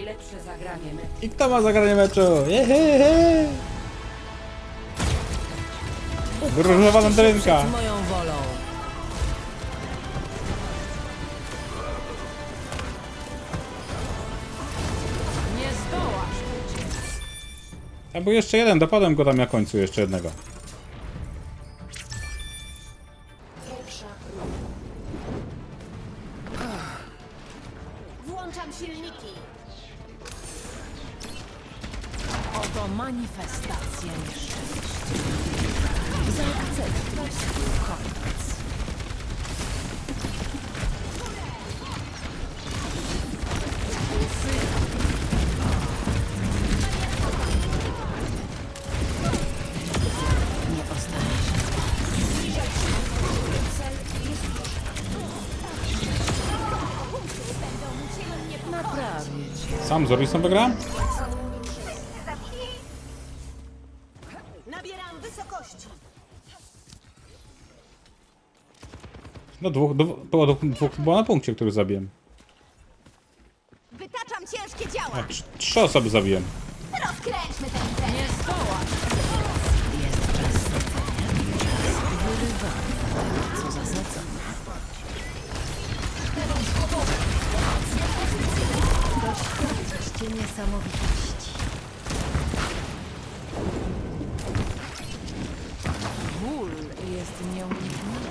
Najlepsze zagranie meczu. I kto ma zagranie meczu? Jehehe. Różowa landrynka. Przed moją wolą. Nie zdołasz uciec. A był jeszcze jeden, dopadłem go tam na końcu, jeszcze jednego. Włączam silniki. Oto manifestacja nieszczęścia. Zaakceptuj swój koniec. Nie cię. Sam z Orisem wygrałem? No dwóch, dwóch, było, dwóch, dwóch było na punkcie, który zabiłem. Wytaczam ciężkie działa. A, trz- trzy osoby zabiłem. Rozkręćmy ten tren. Nie zdołasz. Jest czas. Czas wyrywania. Co zasadzam. Doświadczcie niesamowitości. Ból jest nieunikniony.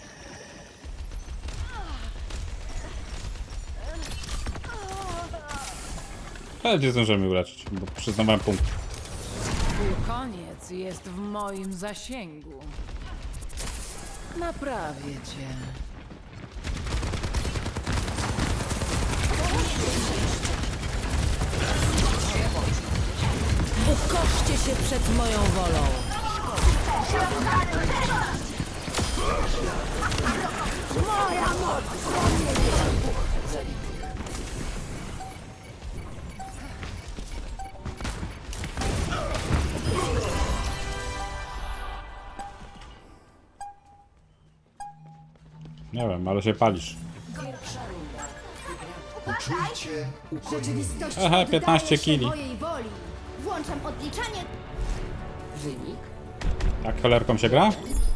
Ale nie zdążymy uleczyć, bo przyznawałem punkt. Twój koniec jest w moim zasięgu. Naprawię cię. Ukoszcie się przed moją wolą. Nie wiem, ale się palisz. Rzeczywistość Aha, poddaje 15 się kili. mojej woli. Włączam odliczanie. Wynik? Tak cholerką się gra?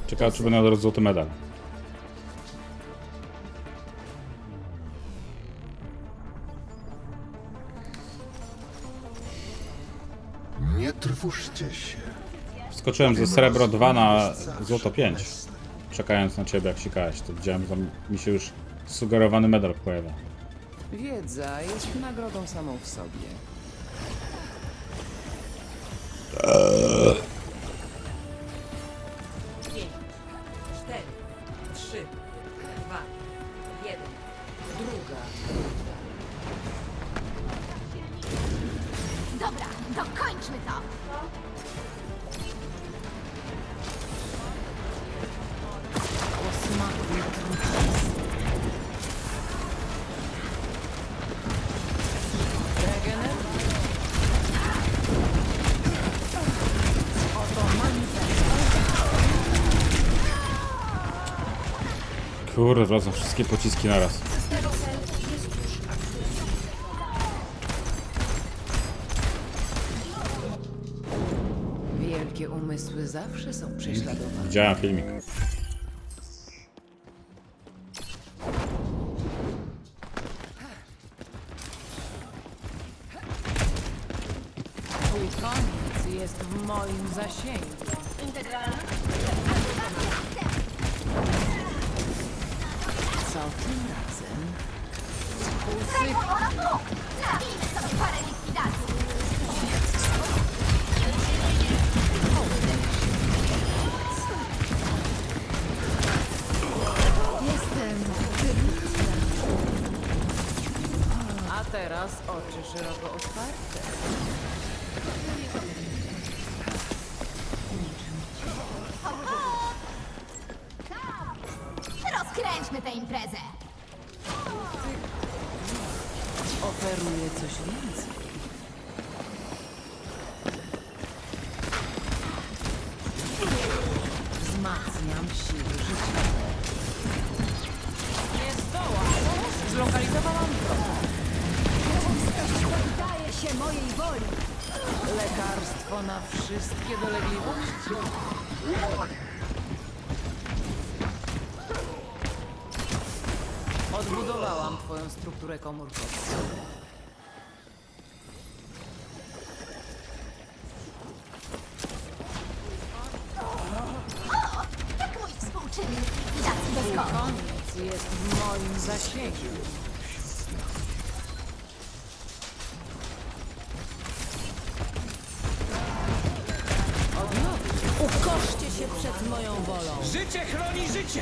Ciekawe, czy będę od złoty medal. Nie trwóżcie się. Skoczyłem ze srebro 2 na złoto 5. Czekając na ciebie, jak sikałeś, to widziałem, że tam mi się już sugerowany medal pojawia. Wiedza jest nagrodą samą w sobie. Pięć, cztery, trzy, dwa, jeden. Druga. Dobra, dokończmy to. Kurde, wracam wszystkie pociski naraz. Wielkie umysły zawsze są prześladowane. Widziałem filmik. Twój koniec jest w moim zasięgu. Integralna. No tym razem... Zabijmy sobie parę likwidacji! Jestem... A teraz oczy szeroko otwarte. Rozkręćmy tę imprezę. Oferuję coś więcej. Wzmacniam siły życiowe. Nie zdołasz! Zlokalizowałam wroga. Poddaję się mojej woli. Lekarstwo na wszystkie dolegliwości. Odbudowałam twoją strukturę komórkową. Jak mój współczynnik likwidacji Twój bezkodu. koniec jest w moim zasięgu. Odnowię. Ukoszcie się przed moją wolą. Życie chroni życie!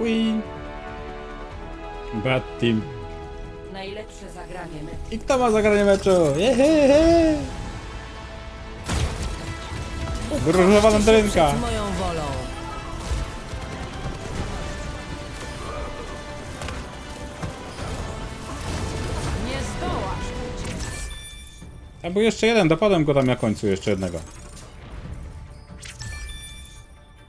Ui. Bad team. Najlepsze zagranie meczu. I kto ma zagranie meczu? Jehehe. Różowa mandarynka. Przed moją wolą. Nie zdołasz uciec. Tam był jeszcze jeden, dopadłem go tam na końcu jeszcze jednego.